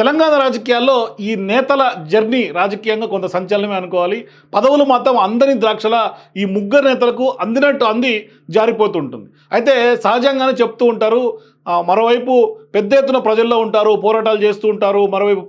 తెలంగాణ రాజకీయాల్లో ఈ నేతల జర్నీ రాజకీయంగా కొంత సంచలనమే అనుకోవాలి. పదవులు మాత్రం అందని ద్రాక్షల ఈ ముగ్గురు నేతలకు అందినట్టు అంది జారిపోతుంటుంది. అయితే సహజంగానే చెప్తూ ఉంటారు మరోవైపు పెద్ద ఎత్తున ప్రజల్లో ఉంటారు పోరాటాలు చేస్తూ ఉంటారు మరోవైపు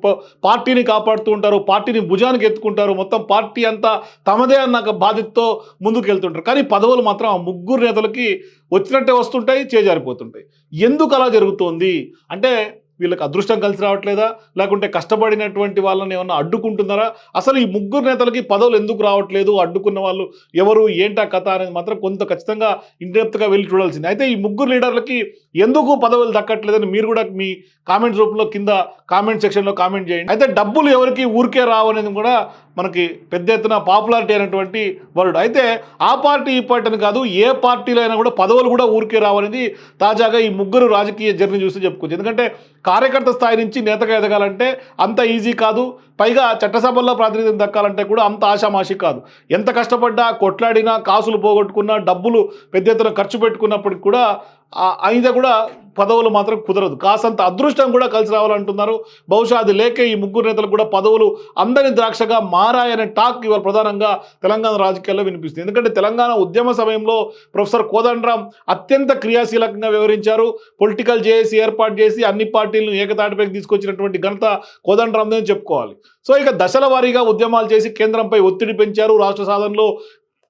పార్టీని కాపాడుతూ ఉంటారు పార్టీని భుజానికి ఎత్తుకుంటారు మొత్తం పార్టీ అంతా తమదే అన్న బాధ్యతతో ముందుకు వెళ్తుంటారు కానీ పదవులు మాత్రం ఆ ముగ్గురు నేతలకి వచ్చినట్టే వస్తుంటాయి చేజారిపోతుంటాయి. ఎందుకు అలా జరుగుతోంది? అంటే వీళ్ళకి అదృష్టం కలిసి రావట్లేదా? లేకుంటే కష్టపడినటువంటి వాళ్ళని ఏమన్నా అడ్డుకుంటున్నారా? అసలు ఈ ముగ్గురు నేతలకి పదవులు ఎందుకు రావట్లేదు? అడ్డుకున్న వాళ్ళు ఎవరు? ఏంటా కథ అనేది మాత్రం కొంత ఖచ్చితంగా ఇంటెప్త్గా వెళ్ళి చూడాల్సింది. అయితే ఈ ముగ్గురు లీడర్లకి ఎందుకు పదవులు దక్కట్లేదని మీరు కూడా మీ కామెంట్స్ రూపంలో కింద కామెంట్ సెక్షన్లో కామెంట్ చేయండి. అయితే డబ్బులు ఎవరికి ఊరికే రావు అనేది కూడా మనకి పెద్ద ఎత్తున పాపులారిటీ అయినటువంటి వరుడు. అయితే ఆ పార్టీ ఈ పార్టీ అని కాదు ఏ పార్టీలో అయినా కూడా పదవులు కూడా ఊరికే రావనేది తాజాగా ఈ ముగ్గురు రాజకీయ జర్నీ చూసి చెప్పుకోవచ్చు. ఎందుకంటే కార్యకర్త స్థాయి నుంచి నేతగా ఎదగాలంటే అంత ఈజీ కాదు. పైగా చట్టసభల్లో ప్రాతినిధ్యం దక్కాలంటే కూడా అంత ఆషామాషి కాదు. ఎంత కష్టపడ్డా కొట్లాడినా కాసులు పోగొట్టుకున్నా డబ్బులు పెద్ద ఎత్తున ఖర్చు పెట్టుకున్నప్పటికి కూడా ఆ- అయినా కూడా పదవులు మాత్రం కుదరదు. కాసంత అదృష్టం కూడా కలిసి రావాలంటున్నారు. బహుశా అది లేక ఈ ముగ్గురు నేతలకు కూడా పదవులు అందరి ద్రాక్షగా మారాయనే టాక్ ఇవాళ ప్రధానంగా తెలంగాణ రాజకీయాల్లో వినిపిస్తుంది. ఎందుకంటే తెలంగాణ ఉద్యమ సమయంలో ప్రొఫెసర్ కోదండరాం అత్యంత క్రియాశీలకంగా వివరించారు పొలిటికల్ జేఏసీ ఏర్పాటు చేసి అన్ని పార్టీలను ఏకతాటిపైకి తీసుకొచ్చినటువంటి ఘనత కోదండరాందని చెప్పుకోవాలి. సో ఇక దశల వారీగా ఉద్యమాలు చేసి కేంద్రంపై ఒత్తిడి పెంచారు. రాష్ట్ర సాధనలో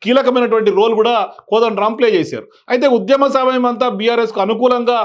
కీలకమైనటువంటి రోల్ కూడా కోదండరాం ప్లే చేశారు. అయితే ఉద్యమ సమయం అంతా బీఆర్ఎస్కు అనుకూలంగా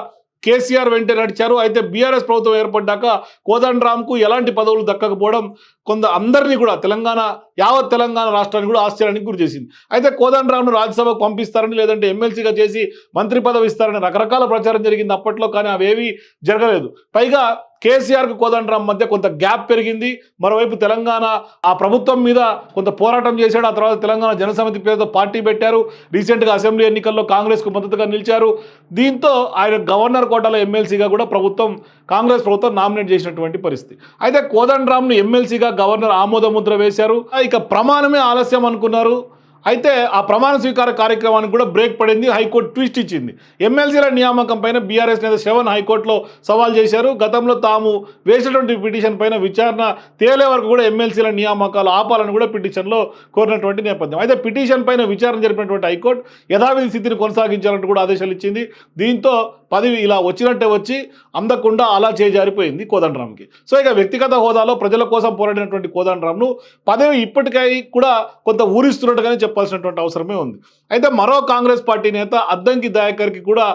కేసీఆర్ వెంటే నడిచారు. అయితే బీఆర్ఎస్ ప్రభుత్వం ఏర్పడ్డాక కోదండరామ్కు ఎలాంటి పదవులు దక్కకపోవడం కొంత అందరినీ కూడా తెలంగాణ యావత్ తెలంగాణ రాష్ట్రాన్ని కూడా ఆశ్చర్యానికి గురి చేసింది. అయితే కోదండరామ్ను రాజ్యసభకు పంపిస్తారని లేదంటే ఎమ్మెల్సీగా చేసి మంత్రి పదవి ఇస్తారని రకరకాల ప్రచారం జరిగింది. అప్పట్లో కానీ అవేవి జరగలేదు. పైగా కేసీఆర్కు కోదండరామ్ మధ్య కొంత గ్యాప్ పెరిగింది. మరోవైపు తెలంగాణ ఆ ప్రభుత్వం మీద కొంత పోరాటం చేశాడు. ఆ తర్వాత తెలంగాణ జనసమితి పేరుతో పార్టీ పెట్టారు. రీసెంట్గా అసెంబ్లీ ఎన్నికల్లో కాంగ్రెస్కు మద్దతుగా నిలిచారు. దీంతో ఆయన గవర్నర్ కోటాలో ఎమ్మెల్సీగా కూడా ప్రభుత్వం కాంగ్రెస్ ప్రభుత్వం నామినేట్ చేసినటువంటి పరిస్థితి. అయితే కోదండరామ్ను ఎమ్మెల్సీగా గవర్నర్ ఆమోదముద్ర వేశారు. ఇక ప్రమాణమే ఆలస్యం అనుకున్నారు. అయితే ఆ ప్రమాణ స్వీకార కార్యక్రమానికి కూడా బ్రేక్ పడింది హైకోర్టు ట్విస్ట్ ఇచ్చింది. ఎమ్మెల్సీల నియామకం పైన బీఆర్ఎస్ నేత శ్రవణ్ హైకోర్టులో సవాల్ చేశారు. గతంలో తాము వేసినటువంటి పిటిషన్ పైన విచారణ తేలే వరకు కూడా ఎమ్మెల్సీల నియామకాలు ఆపాలని కూడా పిటిషన్లో కోరినటువంటి నేపథ్యం. అయితే పిటిషన్ పైన విచారణ జరిపినటువంటి హైకోర్టు యథావిధి స్థితిని కొనసాగించాలంటూ కూడా ఆదేశాలు ఇచ్చింది. దీంతో పదవి ఇలా వచ్చినట్టే వచ్చి అందకుండా అలా చేజారిపోయింది కోదండరామ్కి. సో ఇక వ్యక్తిగత హోదాలో ప్రజల కోసం పోరాడినటువంటి కోదండరామ్ను పదవి ఇప్పటికై కూడా కొంత ఊరిస్తున్నట్టుగానే చెప్పాల్సినటువంటి అవసరమే ఉంది. అయితే మరో కాంగ్రెస్ పార్టీ నేత అద్దంకి దయాకర్కి కూడా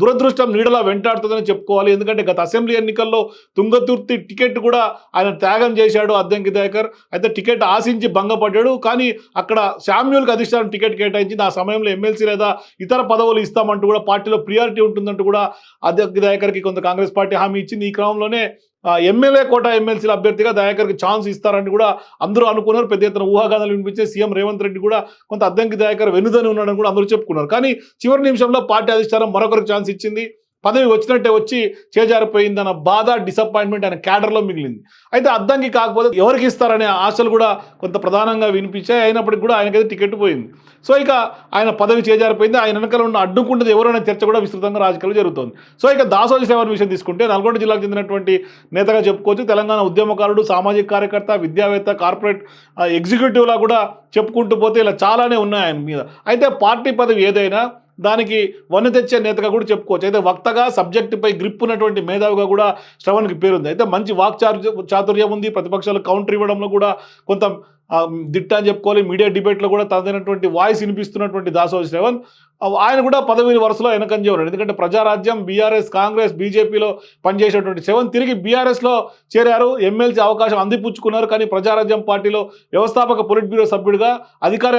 దురదృష్టం నీడలా వెంటాడుతుందని చెప్పుకోవాలి. ఎందుకంటే గత అసెంబ్లీ ఎన్నికల్లో తుంగతుర్తి టికెట్ కూడా ఆయన త్యాగం చేశాడు అద్దంకి దయాకర్. అయితే టికెట్ ఆశించి భంగపడ్డాడు. కానీ అక్కడ శామ్యూల్కి అధిష్టానం టికెట్ కేటాయించింది. ఆ సమయంలో ఎమ్మెల్సీ లేదా ఇతర పదవులు ఇస్తామంటూ కూడా పార్టీలో ప్రియారిటీ ఉంటుందంటూ కూడా అద్దంకి దయాకర్కి కొంత కాంగ్రెస్ పార్టీ హామీ ఇచ్చింది. ఈ క్రమంలోనే ఎమ్మెల్యే కోట ఎమ్మెల్సీల అభ్యర్థిగా దయాకర్కి ఛాన్స్ ఇస్తారని కూడా అందరూ అనుకున్నారు. పెద్ద ఎత్తున ఊహాగానాలు వినిపించే సీఎం రేవంత్ రెడ్డి కూడా కొంత అద్దంకి దయాకర్ వెనుదని ఉన్నాడని కూడా అందరూ చెప్పుకున్నారు. కానీ చివరి నిమిషంలో పార్టీ అధిష్టానం మరొకరికి ఛాన్స్ ఇచ్చింది. పదవి వచ్చినట్టే వచ్చి చేజారిపోయిందన్న బాధ డిసప్పాయింట్మెంట్ ఆయన క్యాడర్లో మిగిలింది. అయితే అద్దంకి కాకపోతే ఎవరికి ఇస్తారనే ఆశలు కూడా కొంత ప్రధానంగా వినిపించాయి. అయినప్పటికీ కూడా ఆయనకైతే టికెట్ పోయింది. సో ఇక ఆయన పదవి చేజారిపోయింది. ఆయన వెనకాల ఉన్న అడ్డుకుంటుంది ఎవరైనా చర్చ కూడా విస్తృతంగా రాజకీయాలు జరుగుతోంది. సో ఇక దాసోజీ సేవల విషయం తీసుకుంటే నల్గొండ జిల్లాకు చెందినటువంటి నేతగా చెప్పుకోవచ్చు. తెలంగాణ ఉద్యమకారుడు సామాజిక కార్యకర్త విద్యావేత్త కార్పొరేట్ ఎగ్జిక్యూటివ్లా కూడా చెప్పుకుంటూ పోతే ఇలా చాలానే ఉన్నాయి ఆయన మీద. అయితే పార్టీ పదవి ఏదైనా దానికి వన్ను తెచ్చే నేతగా కూడా చెప్పుకోవచ్చు. అయితే వక్తగా సబ్జెక్టుపై గ్రిప్ ఉన్నటువంటి మేధావిగా కూడా శ్రవణ్కి పేరుంది. అయితే మంచి వాక్ చాతుర్యం ఉంది. ప్రతిపక్షాలు కౌంటర్ ఇవ్వడంలో కూడా కొంత దిట్ట అని చెప్పుకోవాలి. మీడియా డిబేట్లో కూడా తనదైనటువంటి వాయిస్ వినిపిస్తున్నటువంటి దాసోజి శ్రవణ్. ఆయన కూడా పదవి వరుసలో వెనకంజే ఉన్నాడు. ఎందుకంటే ప్రజారాజ్యం బీఆర్ఎస్ కాంగ్రెస్ బీజేపీలో పనిచేసేటువంటి శ్రవణ్ తిరిగి బీఆర్ఎస్లో చేరారు. ఎమ్మెల్సీ అవకాశం అందిపుచ్చుకున్నారు. కానీ ప్రజారాజ్యం పార్టీలో వ్యవస్థాపక పొలిట్ బ్యూరో సభ్యుడిగా అధికార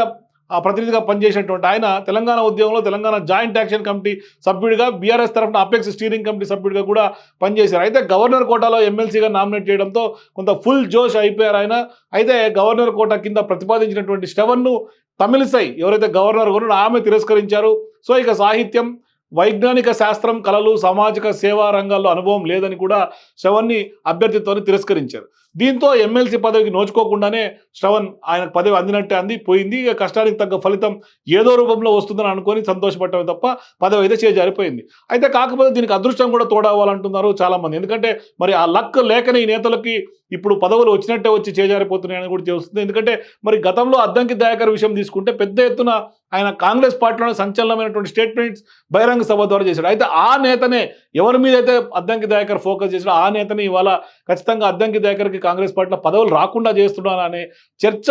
ఆ ప్రతినిధిగా పనిచేసినటువంటి ఆయన తెలంగాణ ఉద్యమంలో తెలంగాణ జాయింట్ యాక్షన్ కమిటీ సభ్యుడిగా బీఆర్ఎస్ తరఫున అపెక్స్ స్టీరింగ్ కమిటీ సభ్యుడిగా కూడా పనిచేశారు. అయితే గవర్నర్ కోటాలో ఎమ్మెల్సీగా నామినేట్ చేయడంతో కొంత ఫుల్ జోష్ అయిపోయారు ఆయన. అయితే గవర్నర్ కోట కింద ప్రతిపాదించినటువంటి శ్రవణ్ను తమిళిసై ఎవరైతే గవర్నర్ ఉన్నారో ఆమె తిరస్కరించారు. సో ఇక సాహిత్యం వైజ్ఞానిక శాస్త్రం కళలు సామాజిక సేవా రంగాల్లో అనుభవం లేదని కూడా శ్రవణ్ని అభ్యర్థిత్వాన్ని తిరస్కరించారు. దీంతో ఎమ్మెల్సీ పదవికి నోచుకోకుండానే శ్రవణ్ ఆయన పదవి అందినట్టే అంది. పోయింది. ఇక కష్టానికి తగ్గ ఫలితం ఏదో రూపంలో వస్తుందని అనుకొని సంతోషపడటమే తప్ప పదవి అయితే చేజారిపోయింది. అయితే కాకపోతే దీనికి అదృష్టం కూడా తోడవ్వాలంటున్నారు చాలామంది. ఎందుకంటే మరి ఆ లక్ లేకనే ఈ నేతలకి ఇప్పుడు పదవులు వచ్చినట్టే వచ్చి చేజారిపోతున్నాయని కూడా తెలుస్తుంది. ఎందుకంటే మరి గతంలో అద్దంకి దయాకర్ విషయం తీసుకుంటే పెద్ద ఎత్తున ఆయన కాంగ్రెస్ పార్టీలోనే సంచలనమైనటువంటి స్టేట్మెంట్స్ బహిరంగ సభ ద్వారా చేశాడు. అయితే ఆ నేతనే ఎవరి మీద అయితే అద్దంకి దయాకర్ ఫోకస్ చేశాడో ఆ నేతని ఇవాళ ఖచ్చితంగా అద్దంకి దయాకర్కి కాంగ్రెస్ పార్టీలో పదవులు రాకుండా చేస్తున్నాననే అనే చర్చ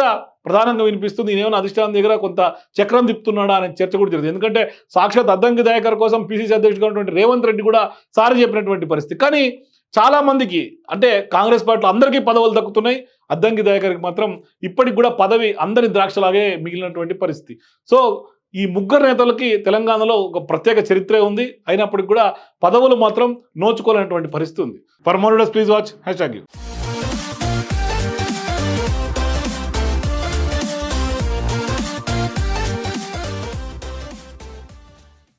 ప్రధానంగా వినిపిస్తుంది. నేనేమైనా అధిష్టానం దగ్గర కొంత చక్రం తిప్పుతున్నాడా అనే చర్చ కూడా జరుగుతుంది ఎందుకంటే సాక్షాత్ అద్దంకి దయాకర్ కోసం పిసిసి అధ్యక్షుడు రేవంత్ రెడ్డి కూడా సారి చెప్పినటువంటి పరిస్థితి. కానీ చాలా మందికి అంటే కాంగ్రెస్ పార్టీలో అందరికీ పదవులు దక్కుతున్నాయి. అద్దంకి దయాకర్కి మాత్రం ఇప్పటికి కూడా పదవి అందరి ద్రాక్షలాగే మిగిలినటువంటి పరిస్థితి. సో ఈ ముగ్గురు నేతలకి తెలంగాణలో ఒక ప్రత్యేక చరిత్రే ఉంది. అయినప్పటికీ కూడా పదవులు మాత్రం నోచుకోలేనటువంటి పరిస్థితి ఉంది. For more please watch. Hashtag you.